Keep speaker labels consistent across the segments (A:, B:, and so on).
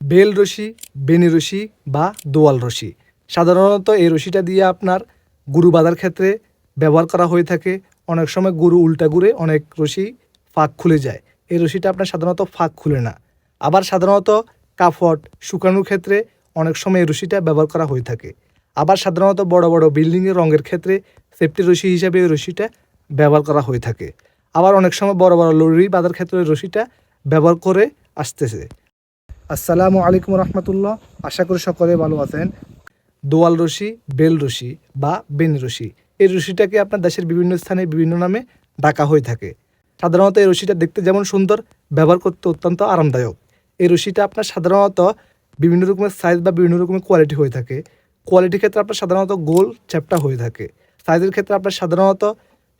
A: Bell রশি বেনি রশি বা দোয়াল রশি। সাধারণত এই রশিটা দিয়ে আপনার গরু বাঁধার ক্ষেত্রে ব্যবহার করা হয়ে থাকে। অনেক সময় গরু উল্টা ঘুরে অনেক রশি ফাঁক খুলে যায়। এই রশিটা আপনার সাধারণত ফাঁক খুলে না। আবার সাধারণত কাফট, শুকানোর ক্ষেত্রে অনেক সময় এই রশিটা ব্যবহার করা হয়ে থাকে। আবার সাধারণত বড় বড় বিল্ডিংয়ের রঙের ক্ষেত্রে সেফটি রশি হিসাবে এই রশিটা ব্যবহার করা হয়ে থাকে। আবার অনেক সময় বড় বড় লরি বাঁধার ক্ষেত্রে রশিটা ব্যবহার করে আসতেছে। আসসালামু আলাইকুম রহমতুল্লাহ। আশা করি সকলে ভালো আছেন। দোয়াল রশি, বেল রশি বা বেন রশি। এই রশিটাকে আপনার দেশের বিভিন্ন স্থানে, বিভিন্ন নামে ডাকা হয়ে থাকে। সাধারণত এই রশিটা দেখতে যেমন সুন্দর, ব্যবহার করতে অত্যন্ত আরামদায়ক। এই রশিটা আপনার সাধারণত বিভিন্ন রকমের সাইজ বা বিভিন্ন রকমের কোয়ালিটি হয়ে থাকে। কোয়ালিটির ক্ষেত্রে আপনার সাধারণত গোল, চ্যাপটা হয়ে থাকে। সাইজের ক্ষেত্রে আপনার সাধারণত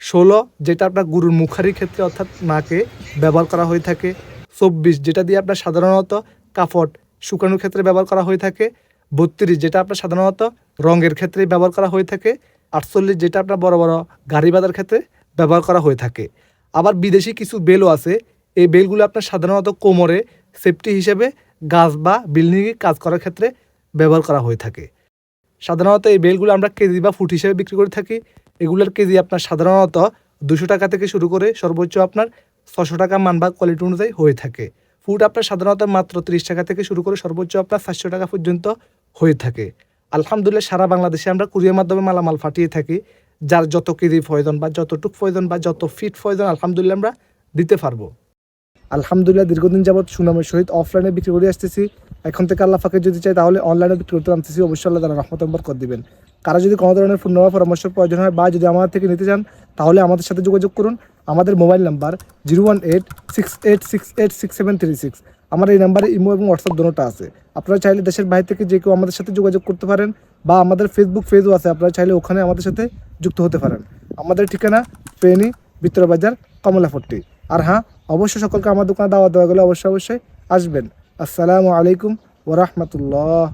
A: ষোলো, যেটা আপনার গরুর মুখারির ক্ষেত্রে অর্থাৎ নাকে ব্যবহার করা হয়ে থাকে। চব্বিশ, যেটা দিয়ে আপনার সাধারণত কাপড় শুকানোর ক্ষেত্রে ব্যবহার করা হয়ে থাকে, বত্রিশ যেটা আপনার সাধারণত রঙের ক্ষেত্রে ব্যবহার করা হয়ে থাকে, আটচল্লিশ যেটা আপনার বড় বড় গাড়ি বাঁধার ক্ষেত্রে ব্যবহার করা হয়ে থাকে। আবার বিদেশি কিছু বেলও আছে, এই বেলগুলো আপনার সাধারণত কোমরে সেফটি হিসেবে গাছ বা বিল্ডিংয়ে কাজ করার ক্ষেত্রে ব্যবহার করা হয়ে থাকে। সাধারণত এই বেলগুলো আমরা কেজি বা ফুট হিসেবে বিক্রি করে থাকি, এগুলোর কেজি আপনার সাধারণত দুশো টাকা থেকে শুরু করে সর্বোচ্চ আপনার ছশো টাকা মান বা কোয়ালিটি অনুযায়ী হয়ে থাকে। ফুট আপনার সাধারণত মাত্র তিরিশ টাকা থেকে শুরু করে সর্বোচ্চ আপনার সাতশো টাকা পর্যন্ত হয়ে থাকে। আলহামদুলিল্লাহ, সারা বাংলাদেশে আমরা কুরিয়ার মাধ্যমে মালামাল ফাটিয়ে থাকি, যার যত কেজি প্রয়োজন বা যতটুক প্রয়োজন বা যত ফিট প্রয়োজন আলহামদুলিল্লাহ আমরা দিতে পারব। আলহামদুলিল্লাহ, দীর্ঘদিন যাবৎ সুনামের সহিত অফলাইনে বিক্রি করে আসতেছি। এখন থেকে আল্লাহ ফাঁকে যদি চাই তাহলে অনলাইনে বিক্রি করতে আনতেছি অবশ্যই আল্লাহ তারা রহমত করে দিবেন। কারও যদি কোনো ধরনের নাম্বার পরামর্শ প্রয়োজন হয় বা যদি আমার থেকে নিতে চান তাহলে আমাদের সাথে যোগাযোগ করুন। আমাদের mobile number zero one eight, six eight six eight, six seven three six. আমার এই নাম্বারে ইমো এবং হোয়াটসঅ্যাপ দুটোটা আছে। আপনারা চাইলে দেশের বাইরে থেকে যে কেউ আমাদের সাথে যোগাযোগ করতে পারেন বা আমাদের ফেসবুক পেজও আছে, আপনারা চাইলে ওখানে আমাদের সাথে যুক্ত হতে পারেন। আমাদের ঠিকানা ফেনী বিত্তরবাজার কমলাপট্টি। আর হ্যাঁ অবশ্যই সকলকে আমার দোকানে দাওয়া দেওয়া গেলে অবশ্যই অবশ্যই আসবেন। আসসালামু আলাইকুম ওরহমতুল্লাহ